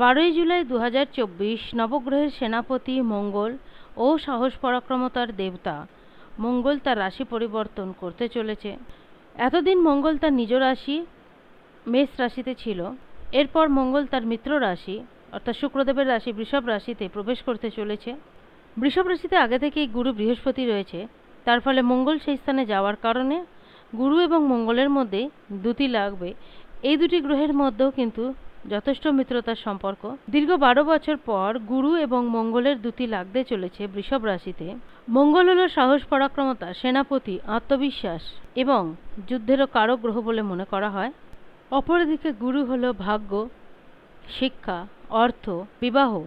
বারোই জুলাই দু হাজার চব্বিশ নবগ্রহের সেনাপতি মঙ্গল ও সাহস পরাক্রমতার দেবতা। মঙ্গল তার রাশি পরিবর্তন করতে চলেছে। এতদিন মঙ্গল তার নিজ রাশি, মেষ রাশিতে ছিল। এরপর মঙ্গল তার মিত্র রাশি, অর্থাৎ শুক্রদেবের রাশি বৃষভ রাশিতে প্রবেশ করতে চলেছে। বৃষভ রাশিতে আগে থেকেই গুরু বৃহস্পতি রয়েছে। তার ফলে মঙ্গল সেই স্থানে যাওয়ার কারণে গুরু এবং মঙ্গলের মধ্যে দুটি লাগবে। এই দুটি গ্রহের মধ্যেও কিন্তু যথেষ্ট মিত্রতার সম্পর্ক। দীর্ঘ বারো বছর পর গুরু এবং মঙ্গলের দুটি লাগতে চলেছে বৃষভ রাশিতে। মঙ্গল হলো সাহস, পরাক্রমতা, সেনাপতি, আত্মবিশ্বাস এবং যুদ্ধেরও কারক গ্রহ বলে মনে করা হয়। অপরদিকে গুরু হল ভাগ্য, শিক্ষা, অর্থ, বিবাহ,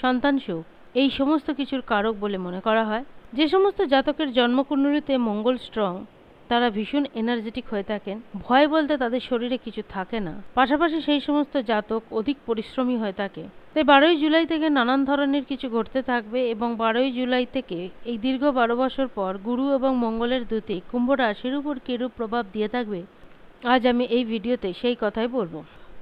সন্তান সুখ এই সমস্ত কিছুর কারক বলে মনে করা হয়। যে সমস্ত জাতকের জন্মকুণ্ডলিতে মঙ্গল স্ট্রং তারা ভীষণ এনার্জেটিক হয়ে থাকেন। ভয় বলতে তাদের শরীরে কিছু থাকে না। পাশাপাশি সেই সমস্ত জাতক অধিক পরিশ্রমী হয়ে থাকে। তাই বারোই জুলাই থেকে নানান ধরনের কিছু ঘটতে থাকবে এবং বারোই জুলাই থেকে এই দীর্ঘ বারো বছর পর গুরু এবং মঙ্গলের দূতে কুম্ভ রাশির উপর কিরূপ প্রভাব দিয়ে থাকবে, আজ আমি এই ভিডিওতে সেই কথাই বলব।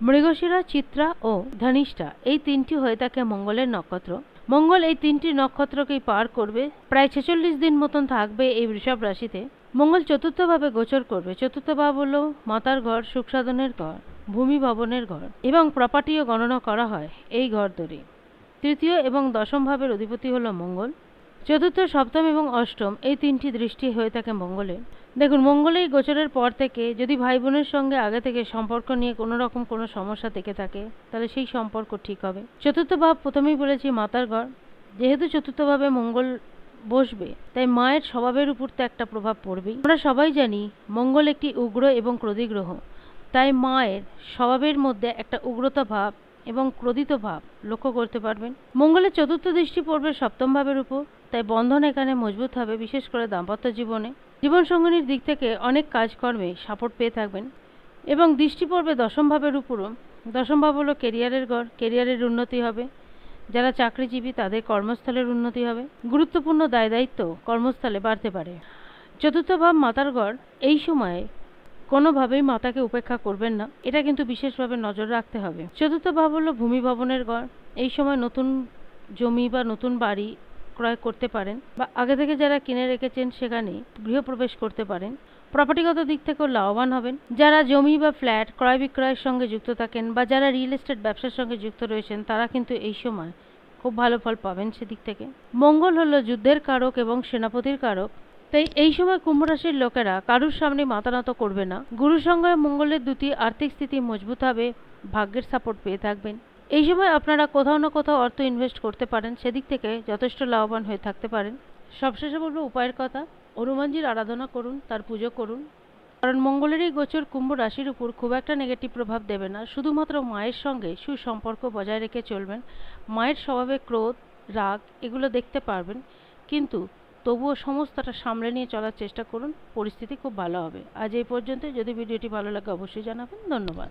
মৃগশিরা, চিত্রা ও ধনিষ্ঠা এই তিনটি হয়ে থাকে মঙ্গলের নক্ষত্র। মঙ্গল এই তিনটি নক্ষত্রকেই পার করবে। প্রায় ছেচল্লিশ দিন মতন থাকবে এই বৃষভ রাশিতে। মঙ্গল চতুর্থভাবে গোচর করবে। চতুর্থ ভাব হলো মাতার ঘর সুখ সাধনের ঘর, ভূমি ভবনের ঘর এবং প্রপার্টিও গণনা করা হয় এই ঘর ধরে তৃতীয় এবং দশম ভাবের অধিপতি হলো মঙ্গল। চতুর্থ, সপ্তম এবং অষ্টম এই তিনটি দৃষ্টি হয়ে থাকে মঙ্গলের। দেখুন, মঙ্গলে এই গোচরের পর থেকে যদি ভাই বোনের সঙ্গে আগে থেকে সম্পর্ক নিয়ে কোনো রকম কোনো সমস্যা থেকে থাকে, তাহলে সেই সম্পর্ক ঠিক হবে। চতুর্থ ভাব প্রথমেই বলেছি মাতার ঘর। যেহেতু চতুর্থভাবে মঙ্গল বসবে, তাই মায়ের স্বভাবের উপর তো একটা প্রভাব পড়বেই। আমরা সবাই জানি মঙ্গল একটি উগ্র এবং ক্রোধী গ্রহ। তাই মায়ের স্বভাবের মধ্যে একটা উগ্রতা ভাব এবং ক্রোধিত ভাব লক্ষ্য করতে পারবেন। মঙ্গলের চতুর্থ দৃষ্টি পড়বে সপ্তম ভাবের উপর, তাই বন্ধন এখানে মজবুত হবে, বিশেষ করে দাম্পত্য জীবনে। জীবনসঙ্গিনীর দিক থেকে অনেক কাজকর্মে সাপোর্ট পেয়ে থাকবেন। এবং দৃষ্টি পড়বে দশম ভাবের উপরও। দশম ভাব হলো কেরিয়ারের গড় কেরিয়ারের উন্নতি হবে। যারা চাকরিজীবী, তাদের কর্মস্থলের উন্নতি হবে। গুরুত্বপূর্ণ দায় দায়িত্ব কর্মস্থলে বাড়তে পারে। চতুর্থ ভাব মাতার ঘর এই সময়ে কোনোভাবেই মাতাকে উপেক্ষা করবেন না। এটা কিন্তু বিশেষভাবে নজর রাখতে হবে। চতুর্থ ভাব হলো ভূমি ভবনের গড়। এই সময় নতুন জমি বা নতুন বাড়ি ক্রয় করতে পারেন বা আগে থেকে যারা কিনে রেখেছেন সেখানে গৃহপ্রবেশ করতে পারেন। প্রপার্টিগত দিক থেকেও লাভবান হবেন। যারা জমি বা ফ্ল্যাট ক্রয় বিক্রয়ের সঙ্গে যুক্ত থাকেন বা যারা রিয়েল এস্টেট ব্যবসার সঙ্গে যুক্ত রয়েছেন, তারা কিন্তু এই সময় খুব ভালো ফল পাবেন সেদিক থেকে। মঙ্গল হলো যুদ্ধের কারক এবং সেনাপতির কারক। তাই এই সময় কুম্ভ রাশির লোকেরা কারুর সামনে মাথা নত করবে না। গুরুর সঙ্গে মঙ্গলের দুটি আর্থিক স্থিতি মজবুত হবে, ভাগ্যের সাপোর্ট পেয়ে থাকবেন। এই সময় আপনারা কোথাও না কোথাও অর্থ ইনভেস্ট করতে পারেন, সেদিক থেকে যথেষ্ট লাভবান হয়ে থাকতে পারেন। সবশেষে বলব উপায়ের কথা। হনুমানজির আরাধনা করুন, তার পুজো করুন। কারণ মঙ্গলের এই গোচর কুম্ভ রাশির উপর খুব একটা নেগেটিভ প্রভাব দেবে না। শুধুমাত্র মায়ের সঙ্গে সুসম্পর্ক বজায় রেখে চলবেন। মায়ের স্বভাবে ক্রোধ, রাগ, এগুলো দেখতে পারবেন। কিন্তু তবুও সমস্তটা সামলে নিয়ে চলার চেষ্টা করুন। পরিস্থিতি খুব ভালো হবে। আজ এই পর্যন্ত যদি ভিডিওটি ভালো লাগে অবশ্যই জানাবেন। ধন্যবাদ।